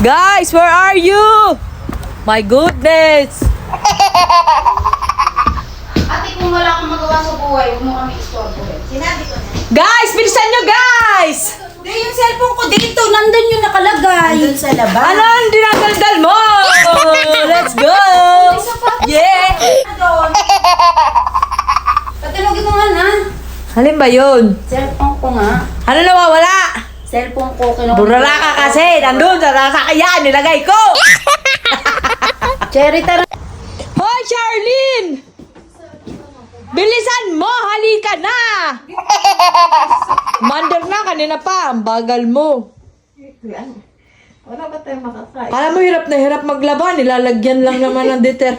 Guys, where are you? My goodness. Ate, kung wala kang magawa sa buhay, huwag mo kami istorbohin. Sinabi ko na. Guys, bilisan nyo guys! Hindi, yung cellphone ko dito, nandun yung nakalagay. Nandun sa labas. Ano ang dinadaldal mo? Let's go! Yeah! Patulogin mo nga na. Halin ba yun? Cellphone ko nga. Ano nawawala? Cellphone ko, kinuha. Burala ka kasi. Nandun sa sasakyan. Nilagay ko. Cherry, tara. Hoy, Charlene! Bilisan mo! Halika na! Mandar na kanina pa. Ang bagal mo. Wala ba tayo makakain? Alam mo, hirap na hirap maglaba. Nilalagyan lang naman ng deter.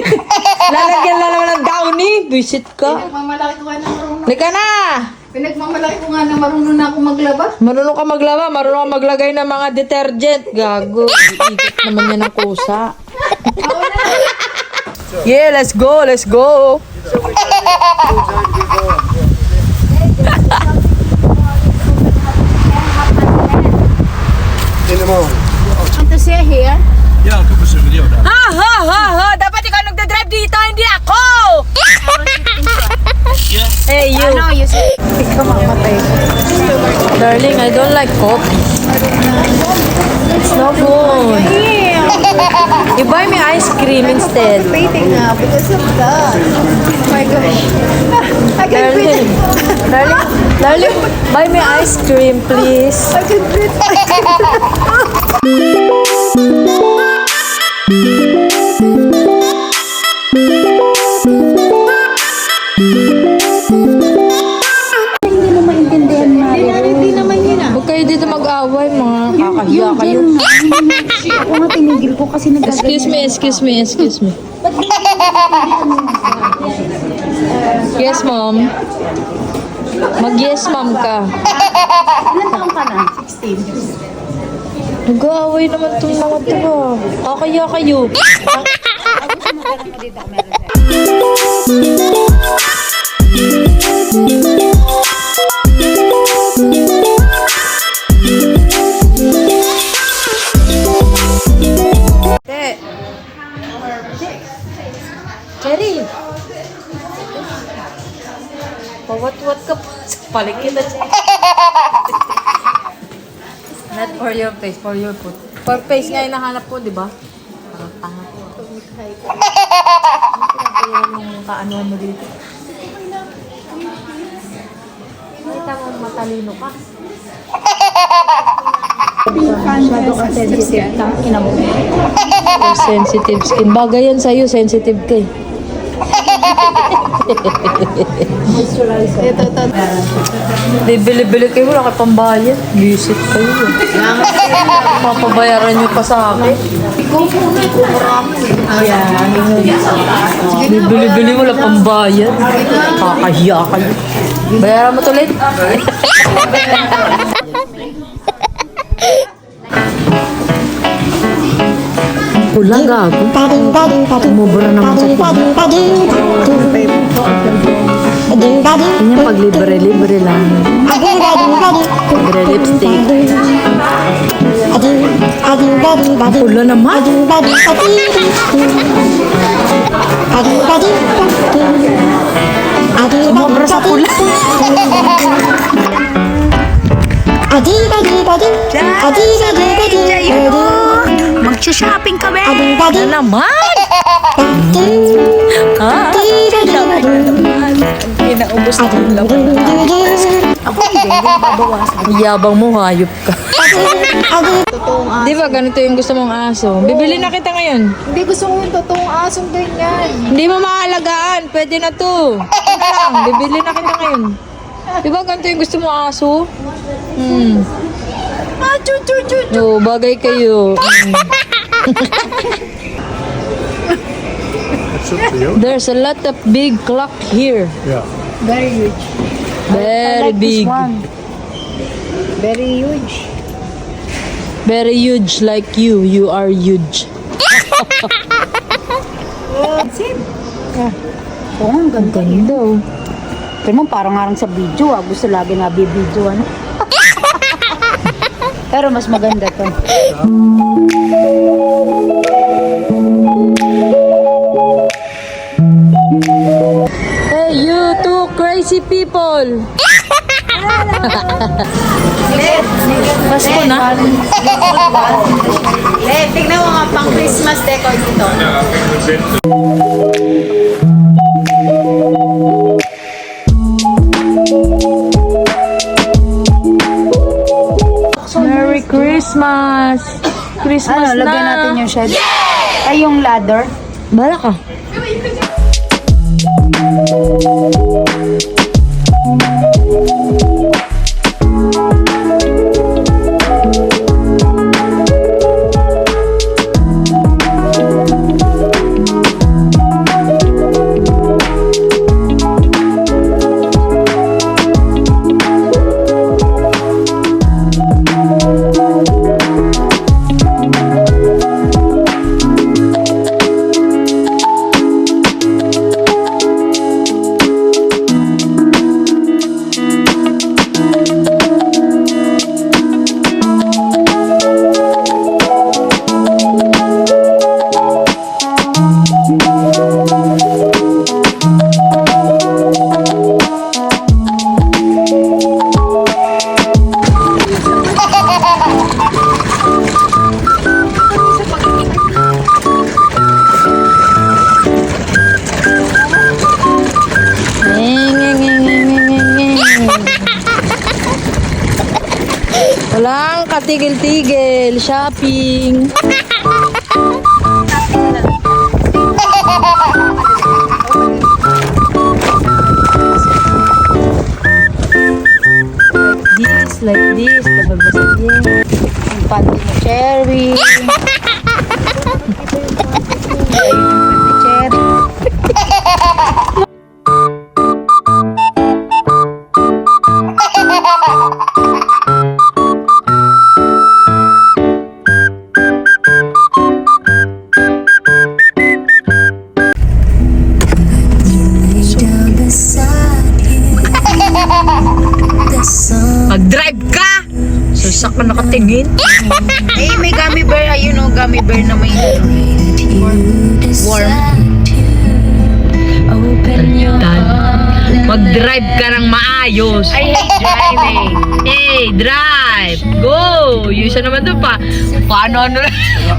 Lalagyan lang naman ng downy. Visit ka. Pinagmamalaki ko nga na marunong. Halika na! Pinagmamalaki ko nga na marunong na ako maglaba. Marunong ka maglaba, marunong ka maglagay ng mga detergent. Gago, iikot naman yan ng kusa. yeah, let's go, let's go. In the morning. Want to see here? Ja, ik heb een daar. Ha, ha, ha, ha. Dapat ikaw nagdadrive dito, hindi ako. Hey, you. Ano, you see? Ikaw mamamatay. Darling, I don't like coffee. It's no good. You buy me ice cream instead. Waiting na because of that. Oh my gosh. I can Darling, darling, darling, buy me ice cream, please. I can breathe. Ako nga tinigil ko kasi nag Excuse me, excuse me, excuse me. Yes, mom. Mag-yes, mom ka. Ilan taong ka na? 16. Nag-aaway naman itong mga to ah. Kakaya kayo. Te. Paligid na Not for your face, for your food. For face nga yung nahanap ko, di ba? Parang tanga ko. Ano yung kaanuan mo dito? Kita mo matalino ka. Masyado ka sensitive. Tangina mo. Sensitive skin. Bagay yan sa'yo, sensitive ka eh. Ito, ito. Bibili-bili kayo, wala kayo pambayad. Visit kayo. Papabayaran nyo pa sa akin. Ikaw muna. Ikaw marami. Bibili-bili, wala pambayad. Kakahiya kayo. Bayaran mo to Pula gago. Tumubura naman sa pula. Ganyan pag libre-libre lang. Libre lipstick. Pula naman. Sumobra sa pula. Magsha-shopping Ano naman? Ha? Pinaubos na yung laman. Ako hindi, hindi babawasan. Yabang mo, hayop ka. Di ba ganito yung gusto mong aso? Bibili na kita ngayon. Hindi gusto ko yung totoong asong ganyan. Hindi mo maalagaan. Pwede na to. Na lang. Bibili na kita ngayon. Di ba ganito yung gusto mong aso? Hmm. Ah, chu, chu, chu. Oo, bagay kayo. Hmm. There's a lot of big clock here. Ja. Very huge. Very big. Very huge. Very huge like you. You are huge. Same. Oo, ang ganda. Ganda oh. Pero mo parang harang sa video ah. Gusto lagi na bibidyo ano. Pero mas maganda to. Crazy people! Pasko na. Eh, tignan mo nga pang Christmas decor dito. Merry Christmas! Christmas Ano, na! lagyan natin yung shed. Ay, yung ladder. Bala ka. Shopping. this, like this. Kapag basagin. Yung panty Cherry. Cherry. gummy bear na may warm. Mag-drive ka ng maayos. I hate driving. Hey, drive! Go! Yung isa naman doon pa. Paano ano na?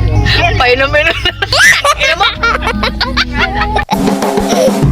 Painom mo